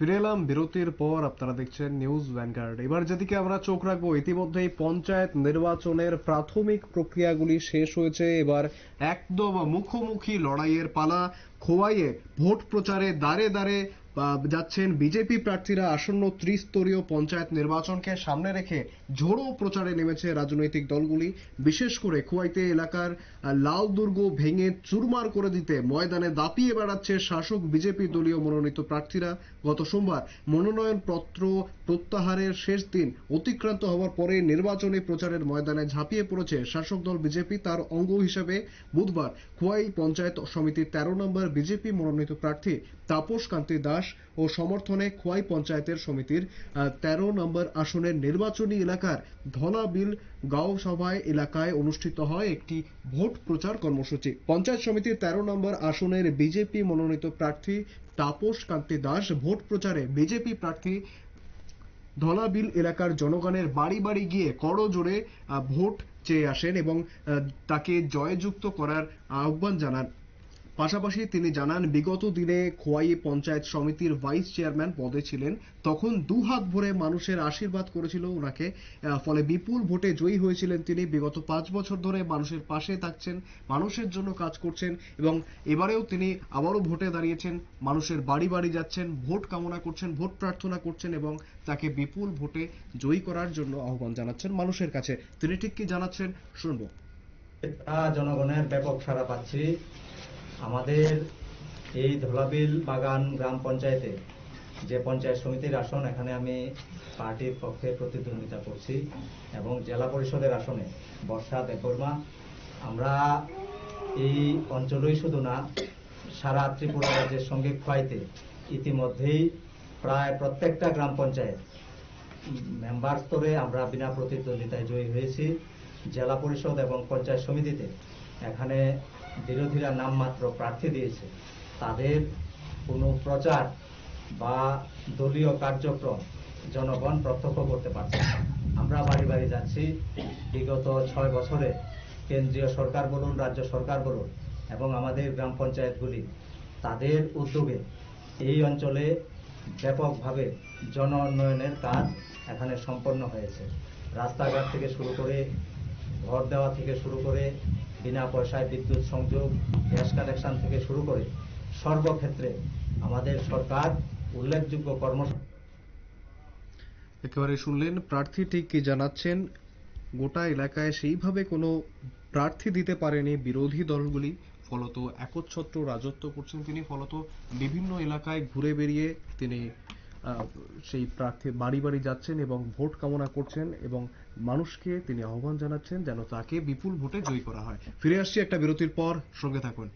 ফিরে এলাম বিরতির পর আপনারা দেখছেন নিউজ ভ্যানগার্ড এবার যেদিকে আমরা চোখ রাখব, ইতিমধ্যেই পঞ্চায়েত নির্বাচনের প্রাথমিক প্রক্রিয়াগুলি শেষ হয়েছে। এবার একদম মুখোমুখি লড়াইয়ের পালা। খোয়াইয়ে ভোট প্রচারে দাঁড়ে আহ, যাচ্ছেন বিজেপি প্রার্থীরা আসন্ন ত্রিস্তরীয় পঞ্চায়েত নির্বাচনকে সামনে রেখে ঝোড়ো প্রচারে নেমেছে রাজনৈতিক দলগুলি। বিশেষ করে খোয়াইতে এলাকার লাল দুর্গ ভেঙে চুরমার করে দিতে ময়দানে দাপিয়ে বেড়াচ্ছে শাসক বিজেপি দলীয় মনোনীত প্রার্থীরা। গত সোমবার মনোনয়ন পত্র প্রত্যাহারের শেষ দিন অতিক্রান্ত হওয়ার পরে নির্বাচনী প্রচারের ময়দানে ঝাঁপিয়ে পড়েছে শাসক দল বিজেপি। তার অঙ্গ হিসেবে বুধবার খোয়াই পঞ্চায়েত সমিতির তেরো নম্বর বিজেপি মনোনীত প্রার্থী তাপস কান্তি দাস ও সমর্থনে খোয়াই পঞ্চায়েতের সমিতির তেরো নম্বর আসনের নির্বাচনী এলাকার ধলাবিল গাঁও সভায় এলাকায় অনুষ্ঠিত হয় একটি ভোট প্রচার কর্মসূচি। পঞ্চায়েত সমিতির তেরো নম্বর আসনের বিজেপি মনোনীত প্রার্থী তাপস কান্তি দাস ভোট প্রচারে বিজেপি প্রার্থী ধলাবিল এলাকার জনগণের বাড়ি বাড়ি গিয়ে করজোড়ে আহ, ভোট চেয়ে আসেন এবং তাকে জয়যুক্ত করার আহ্বান জানান। পাশাপাশি তিনি জানান, বিগত দিনে খোয়াই পঞ্চায়েত সমিতির ভাইস চেয়ারম্যান পদে ছিলেন। তখন দু হাত ভরে মানুষের আশীর্বাদ করেছিল ওনাকে। ফলে বিপুল ভোটে জয়ী হয়েছিলেন তিনি। বিগত পাঁচ বছর ধরে মানুষের পাশে থাকছেন, মানুষের জন্য কাজ করছেন এবং এবারেও তিনি আবারও ভোটে দাঁড়িয়েছেন। মানুষের বাড়ি বাড়ি যাচ্ছেন, ভোট কামনা করছেন, ভোট প্রার্থনা করছেন এবং তাকে বিপুল ভোটে জয়ী করার জন্য আহ্বান জানাচ্ছেন মানুষের কাছে। তিনি ঠিক কি জানাচ্ছেন? শুনব। জনগণের ব্যাপক সাড়া পাচ্ছি। আমাদের এই ধলাবিল বাগান গ্রাম পঞ্চায়েতে যে পঞ্চায়েত সমিতির আসন, এখানে আমি পার্টির পক্ষে প্রতিদ্বন্দ্বিতা করছি এবং জেলা পরিষদের আসনে বর্ষা দেববর্মা। আমরা এই অঞ্চলেই শুধু না, সারা ত্রিপুরা রাজ্যের সঙ্গে খোয়াইতে ইতিমধ্যেই প্রায় প্রত্যেকটা গ্রাম পঞ্চায়েত মেম্বার স্তরে আমরা বিনা প্রতিদ্বন্দ্বিতায় জয়ী হয়েছি। জেলা পরিষদ এবং পঞ্চায়েত সমিতিতে এখানে বিরোধীরা নামমাত্র প্রার্থী দিয়েছে। তাদের কোনো প্রচার বা দলীয় কার্যক্রম জনগণ প্রত্যক্ষ করতে পারছে না। আমরা বাড়ি বাড়ি যাচ্ছি। বিগত ছয় বছরে কেন্দ্রীয় সরকার বলুন, রাজ্য সরকার বলুন এবং আমাদের গ্রাম পঞ্চায়েতগুলি, তাদের উদ্যোগে এই অঞ্চলে ব্যাপকভাবে জন উন্নয়নের কাজ এখানে সম্পন্ন হয়েছে। রাস্তাঘাট থেকে শুরু করে ঘর দেওয়া থেকে শুরু করে বিনা পয়সায় বিদ্যুৎ সংযোগ, গ্যাস কানেকশন থেকে শুরু করে সর্বক্ষেত্রে আমাদের সরকার উল্লেখযোগ্য কর্ম একেবারে শুনলেন, প্রার্থী ঠিক কি জানাচ্ছেন? গোটা এলাকায় সেইভাবে কোনো প্রার্থী দিতে পারেনি বিরোধী দলগুলি। ফলত একচ্ছত্র রাজত্ব করছেন তিনি, ফলত বিভিন্ন এলাকায় ঘুরে বেরিয়ে তিনি সেই প্রার্থী বাড়ি বাড়ি যাচ্ছেন এবং ভোট কামনা করছেন এবং মানুষকে তিনি আহ্বান জানাচ্ছেন যেন তাকে বিপুল ভোটে জয়ী করা হয়। ফিরে আসছি একটা বিরতির পর, সঙ্গে থাকুন।